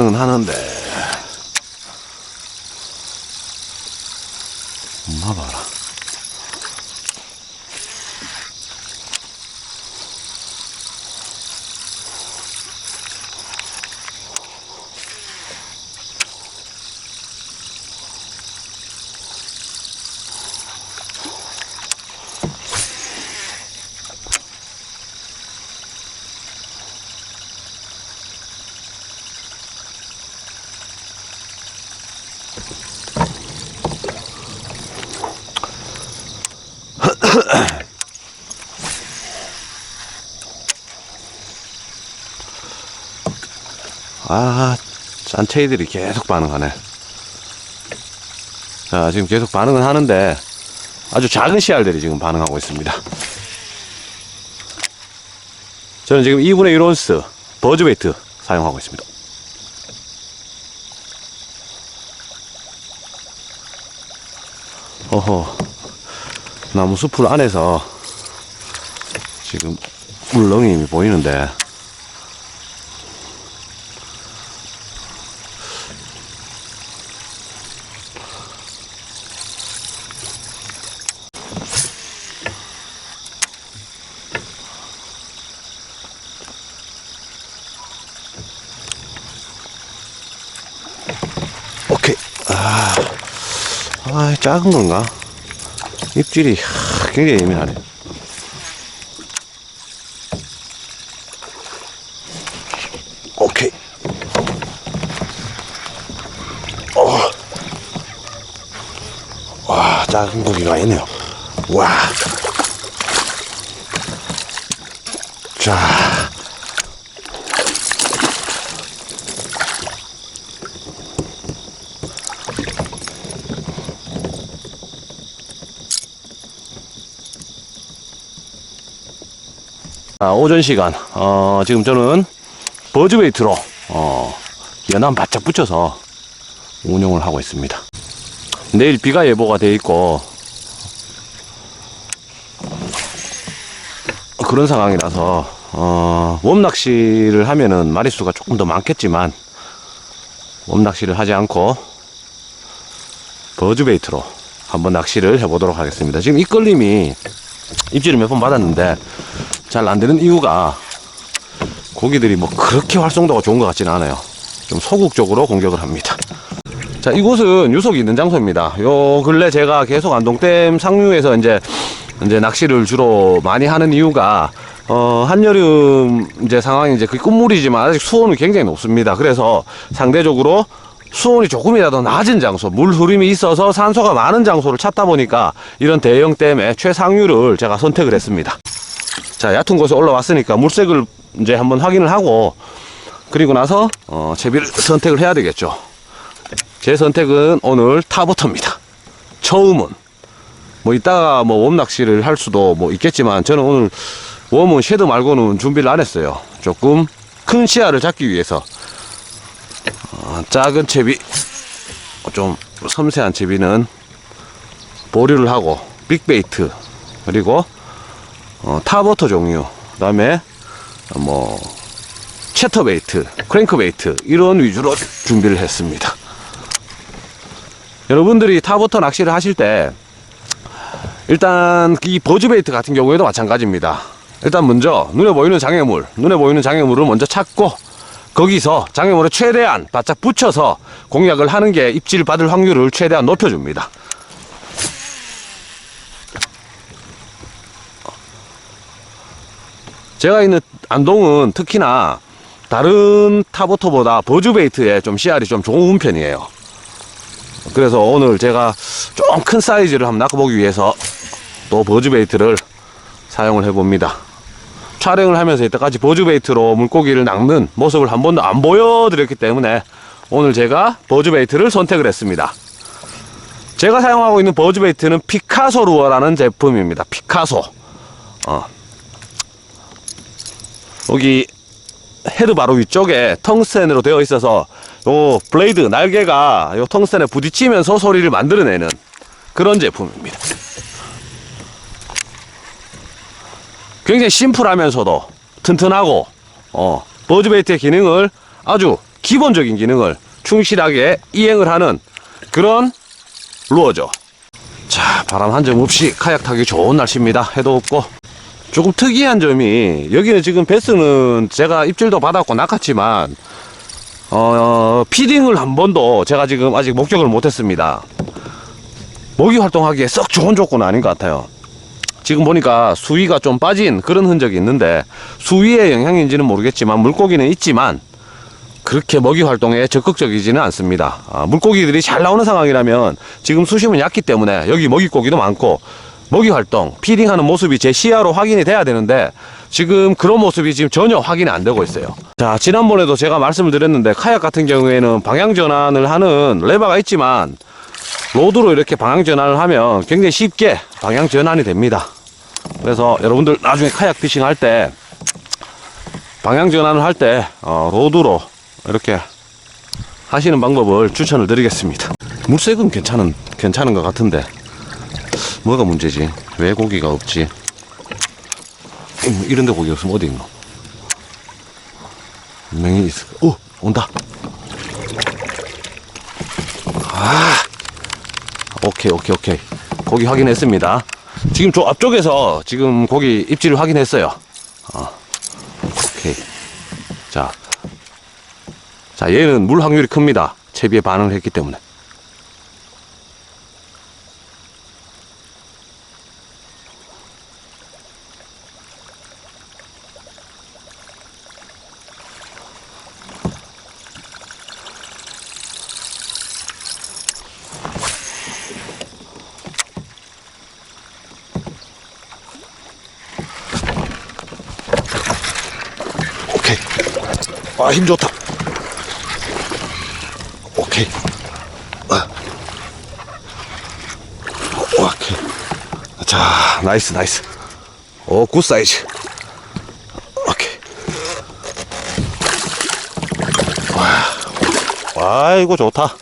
은 하는데. 엄마 봐라 아 짠체이들이 계속 반응하네. 자 지금 계속 반응은 하는데 아주 작은 씨알들이 지금 반응하고 있습니다. 저는 지금 2분의 1온스 버즈베이트 사용하고 있습니다. 어허 나무 숲을 안에서 지금 물렁이 보이는데 아, 아 작은 건가? 입질이 하, 굉장히 예민하네. 오케이. 어. 와 작은 고기가 있네요. 와. 자, 아, 오전 시간, 어, 지금 저는 버즈웨이트로, 어, 연한 바짝 붙여서 운영을 하고 있습니다. 내일 비가 예보가 돼 있고, 그런 상황이라서, 어, 웜낚시를 하면은 마리수가 조금 더 많겠지만, 웜낚시를 하지 않고, 버즈베이트로 한번 낚시를 해보도록 하겠습니다. 지금 이 끌림이 입질을 몇 번 받았는데, 잘 안 되는 이유가 고기들이 뭐 그렇게 활성도가 좋은 것 같지는 않아요. 좀 소극적으로 공격을 합니다. 자, 이곳은 유속이 있는 장소입니다. 요 근래 제가 계속 안동댐 상류에서 이제 이제 낚시를 주로 많이 하는 이유가 어, 한여름 이제 상황이 이제 그 끝물이지만 아직 수온이 굉장히 높습니다. 그래서 상대적으로 수온이 조금이라도 낮은 장소, 물 흐름이 있어서 산소가 많은 장소를 찾다 보니까 이런 대형 댐의 최상류를 제가 선택을 했습니다. 자, 얕은 곳에 올라왔으니까 물색을 이제 한번 확인을 하고 그리고 나서 어, 채비를 선택을 해야 되겠죠. 제 선택은 오늘 타버터입니다. 처음은 뭐 이따가 뭐 웜낚시를 할 수도 뭐 있겠지만 저는 오늘 웜은 쉐드 말고는 준비를 안 했어요. 조금 큰 시야를 잡기 위해서 어, 작은 채비 좀 섬세한 채비는 보류를 하고 빅베이트 그리고 어, 타버터 종류, 그 다음에 뭐 채터베이트, 크랭크베이트 이런 위주로 준비를 했습니다. 여러분들이 타버터 낚시를 하실 때 일단 이 버즈베이트 같은 경우에도 마찬가지입니다. 일단 먼저 눈에 보이는 장애물, 눈에 보이는 장애물을 먼저 찾고 거기서 장애물에 최대한 바짝 붙여서 공략을 하는 게 입질 받을 확률을 최대한 높여줍니다. 제가 있는 안동은 특히나 다른 타보터보다 버즈베이트에 좀 씨알이 좀 좋은 편이에요. 그래서 오늘 제가 좀 큰 사이즈를 한번 낚아보기 위해서 또 버즈베이트를 사용을 해봅니다. 촬영을 하면서 이때까지 버즈베이트로 물고기를 낚는 모습을 한 번도 안 보여드렸기 때문에 오늘 제가 버즈베이트를 선택을 했습니다. 제가 사용하고 있는 버즈베이트는 피카소 루어라는 제품입니다. 피카소. 어. 여기 헤드 바로 위쪽에 텅스텐으로 되어 있어서 요 블레이드 날개가 요 텅스텐에 부딪히면서 소리를 만들어내는 그런 제품입니다. 굉장히 심플하면서도 튼튼하고 어, 버즈베이트의 기능을 아주 기본적인 기능을 충실하게 이행을 하는 그런 루어죠. 자, 바람 한 점 없이 카약 타기 좋은 날씨입니다. 해도 없고. 조금 특이한 점이 여기는 지금 베스는 제가 입질도 받았고 낚았지만 어, 피딩을 한 번도 제가 지금 아직 목격을 못했습니다. 먹이 활동하기에 썩 좋은 조건은 아닌 것 같아요. 지금 보니까 수위가 좀 빠진 그런 흔적이 있는데 수위의 영향인지는 모르겠지만 물고기는 있지만 그렇게 먹이 활동에 적극적이지는 않습니다. 아, 물고기들이 잘 나오는 상황이라면 지금 수심은 얕기 때문에 여기 먹이고기도 많고 먹이 활동, 피딩하는 모습이 제 시야로 확인이 돼야 되는데 지금 그런 모습이 지금 전혀 확인이 안 되고 있어요. 자, 지난번에도 제가 말씀을 드렸는데 카약 같은 경우에는 방향 전환을 하는 레버가 있지만 로드로 이렇게 방향 전환을 하면 굉장히 쉽게 방향 전환이 됩니다. 그래서 여러분들 나중에 카약 피싱 할 때 방향 전환을 할때 어, 로드로 이렇게 하시는 방법을 추천을 드리겠습니다. 물색은 괜찮은 괜찮은 것 같은데 뭐가 문제지? 왜 고기가 없지? 음, 이런 데 고기 없으면 어디 있노? 분명히 있을 거. 오 온다. 아 오케이 오케이 오케이 고기 확인했습니다. 지금 저 앞쪽에서 지금 고기 입질을 확인했어요. 어. 오케이 자. 자, 얘는 물 확률이 큽니다. 채비에 반응을 했기 때문에. 아, 힘 좋다. 오케이. 아. 오케이. 자, 나이스, 나이스. 오, 굿 사이즈. 오케이. 와, 아이고, 좋다.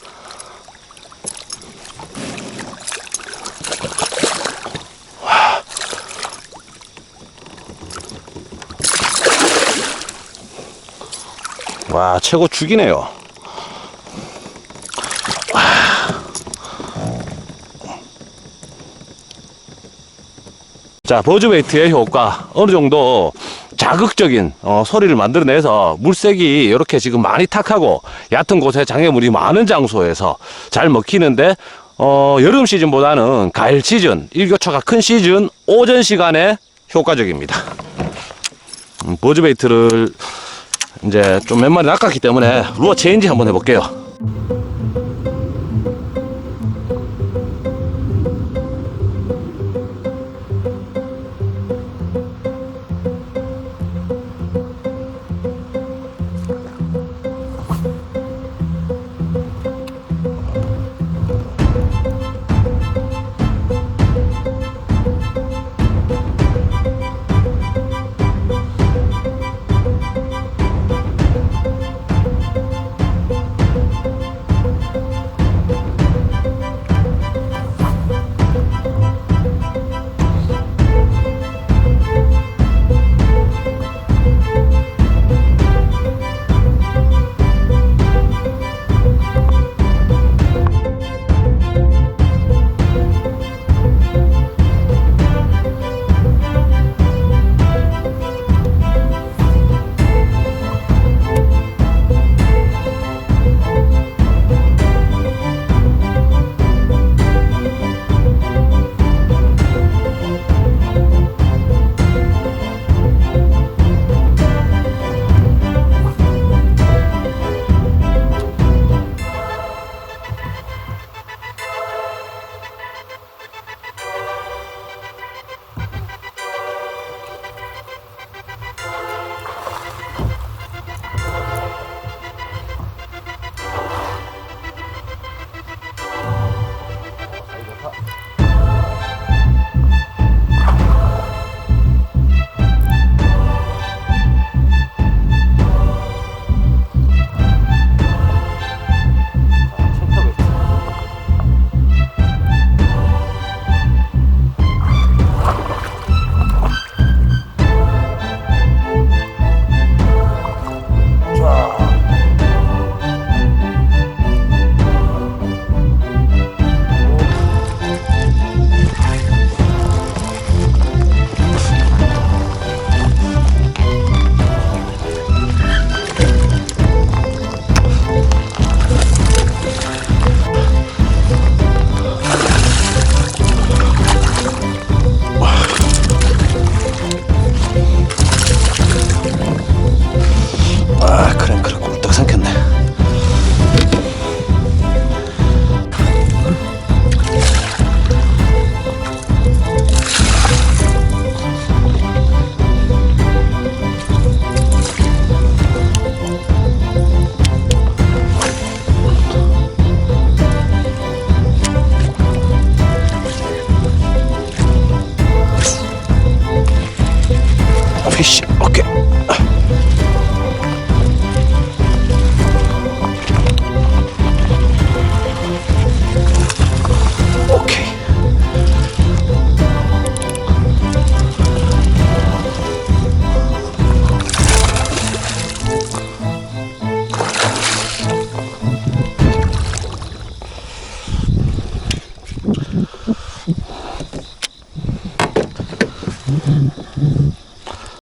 와, 최고 죽이네요. 자, 버즈웨이트의 효과 어느 정도 자극적인 어, 소리를 만들어내서 물색이 이렇게 지금 많이 탁하고 얕은 곳에 장애물이 많은 장소에서 잘 먹히는데 어, 여름 시즌보다는 가을 시즌, 일교차가 큰 시즌 오전 시간에 효과적입니다. 음, 버즈베이트를 이제 좀 몇 마리 낚았기 때문에 루어 체인지 한번 해볼게요.